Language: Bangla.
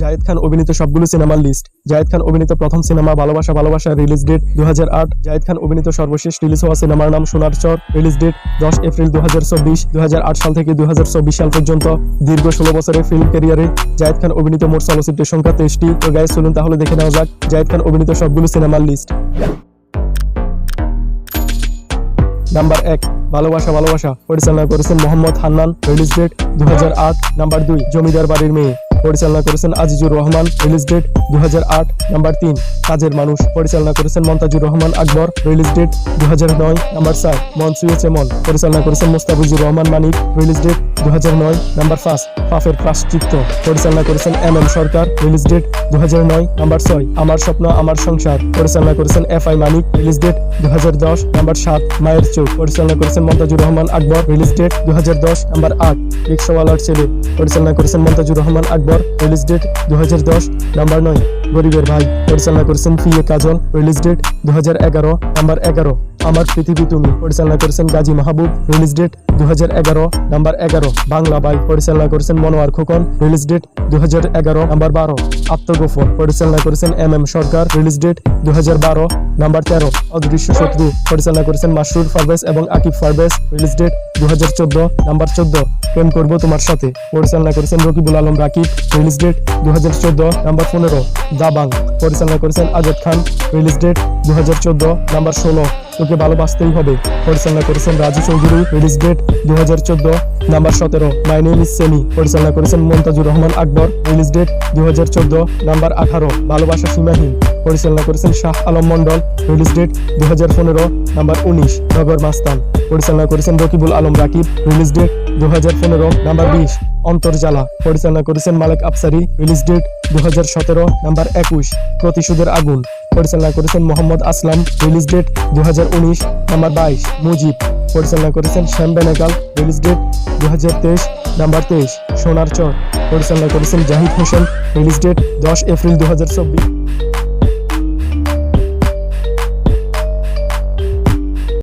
জায়েদ খান অভিনীত সবগুলো সিনেমার লিস্ট জায়েদ খান অভিনীত প্রথম সিনেমা ভালোবাসা ভালোবাসা রিলিজ ডেট দু জায়েদ খান অভিনীত সর্বশেষ রিলিজ হওয়া সিনেমার নাম সোনার চর। রিলিজ ডেট দশ এপ্রিল দু হাজার চব্বিশ সাল থেকে দু সাল পর্যন্ত দীর্ঘ ষোলো বছরের ফিল্ম ক্যারিয়ারে জায়েদ খান অভিনীত মোট চলচ্চিত্রের সংখ্যা তেইশটি। তো গায়ে চলুন তাহলে দেখে নেওয়া যাক জায়েদ খান অভিনীত সবগুলো সিনেমার লিস্ট নাম্বার এক, ভালোবাসা ভালোবাসা। পরিচালনা করেছেন মোহাম্মদ হান্নান। রিলিজ ডেট দু হাজার আট নাম্বার দুই, জমিদার বাড়ির মেয়ে। পরিচালনা করেছেন আজিজুর রহমান রিলিজ ডেট দু হাজার আট, নাম্বার তিন। কাজের মানুষ পরিচালনা করেছেন মন্তাজুর রহমান আকবর। রিলিজ ডেট দু হাজার নয়, নাম্বার চার মন সুয়েছে মন। পরিচালনা করেছেন মোস্তাফিজুর রহমান মানিক। রিলিজ ডেট দু নয়, নাম্বার পাঁচ, পাফের প্রাশ্চিত্য। পরিচালনা করেছেন M M Sarkar. Release date দু নয়, নাম্বার ছয়, আমার স্বপ্ন, আমার সংসার। পরিচালনা করেছেন F I Manik. Release date দু হাজার দশ, নাম্বার সাত, মায়ের চোখ। পরিচালনা করেছেন মন্তাজুর রহমান আকবর। রিলিজ ডেট দু নাম্বার আট, রিক্সাওয়ালার ছেলে। পরিচালনা করেছেন মন্তাজুর রহমান আকবর। রিলিজ ডেট দু হাজার দশ, নাম্বার নয়। গরিবের ভাই পরিচালনা করেছেন এ কাজল রিলিজ ডেট দু হাজার এগারো নাম্বার এগারো। আমার পৃথিবী তুমি, পরিচালনা করেছেন গাজী মাহবুব রিলিজ ডেট দু হাজার এগারো নাম্বার এগারো। বাংলা বাই পরিচালনা করেছেন মনোয়ার খোকন রিলিজ ডেট দু হাজার এগারো নাম্বার বারো। আত্মগোফর পরিচালনা করেছেন M M Sarkar. Release date দু হাজার বারো, নাম্বার তেরো। অদৃশ্য শত্রু পরিচালনা করেছেন মাসরুর ফারভেজ এবং আকিব ফারভেজ রিলিজ ডেট দু হাজার চোদ্দ, নাম্বার চোদ্দ। প্রেম করব তোমার সাথে। পরিচালনা করেছেন রকিবুল আলম রাকিব। রিলিজ ডেট দু হাজার চোদ্দ, নাম্বার পনেরো। দাবাং। পরিচালনা করেছেন আজাদ খান। রিলিজ ডেট দু হাজার চোদ্দ, নাম্বার ষোলো। তোকে ভালোবাসতেই হবে। পরিচালনা করেছেন রাজু চৌধুরী। রিলিজ ডেট দু হাজার চোদ্দ, নাম্বার সতেরো। মাই নেম ইস সেমি পরিচালনা করেছেন মন্তাজুর রহমান আকবর। রিলিজ ডেট দু হাজার চোদ্দ, নাম্বার আঠারো। ভালোবাসা সীমাহীন। পরিচালনা করেছেন শাহ আলম মন্ডল রিলিজ ডেট দু হাজার পনেরো নাম্বার উনিশ, নগর মাস্তান। পরিচালনা করেছেন রকিবুল আলম রাকিব রিলিজ ডেট দু হাজার পনেরো নাম্বার বিশ অন্তর্জালা পরিচালনা করেছেন মালিক আফসারি রিলিজ ডেট দু হাজার সতেরো নাম্বার একুশ, প্রতিশোধের আগুন। পরিচালনা করেছেন মোহাম্মদ আসলাম রিলিজ ডেট দু হাজার উনিশ নাম্বার বাইশ, মুজিব। পরিচালনা করেছেন শ্যাম বেনেগাল রিলিজ ডেট দু হাজার তেইশ নাম্বার তেইশ, সোনার চর। পরিচালনা করেছেন জাহিদ হোসেন রিলিজ ডেট দশ এপ্রিল দু হাজার চব্বিশ।